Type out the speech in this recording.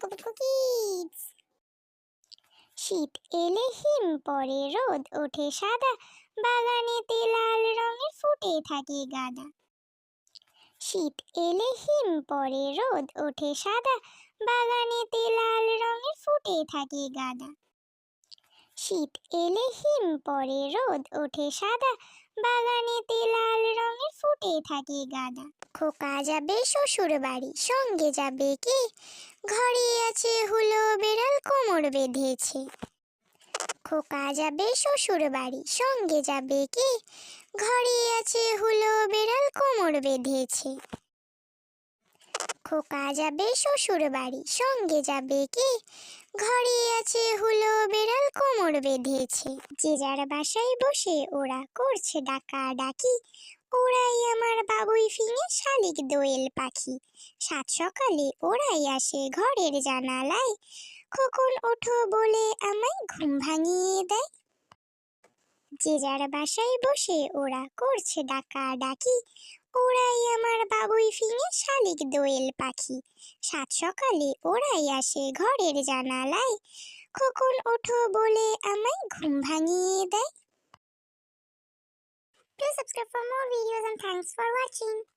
কুকুর কুকিজ শীত এলে হিম পড়ে রোদ, ওঠে সাদা। বাগানেতে লাল রঙের ফুটে থাকে গাদা। শীত এলে হিম পড়ে রোদ, ওঠে সাদা। বাগানেতে লাল রঙের ফুটে থাকে গাদা। শীত এলে হিম পড়ে রোদ, ওঠে সাদা। বাগানেতে লাল রঙের ফুটে থাকে গাদা। খোকা যাবে শ্বশুর বাড়ি সঙ্গে যাবে কে? ঘরে আছে হুলো বেড়াল কোমর বেঁধেছে। খোকা যাবে শ্বশুর বাড়ি সঙ্গে যাবে কে? ঘরে আছে হুলো বেড়াল কোমর বেঁধেছে। খোকা যাবে শ্বশুর বাড়ি সঙ্গে যাবে কে? ঘরে আছে হুলো বেড়াল কোমর বেঁধেছে। যে যার বাসায় বসে ওরা করছে ডাকা ডাকি। ওরাই আমার বাবুই ফিঙে শালিক দোয়েল পাখি। সাত সকালে ওরাই আসে ঘরের জানালায়। খোকন ওঠো বলে আমায় ঘুম ভাঙিয়ে দেয়। যে যার বাসায় বসে ওরা করছে ডাকা ডাকি ওরাই আমার বাবুই ফিঙে শালিক দোয়েল পাখি। সাত সকালে ওরাই আসে ঘরের জানালায়। খোকন ওঠো বলে আমায় ঘুম ভাঙিয়ে দেয়। Please subscribe for more videos and thanks for watching.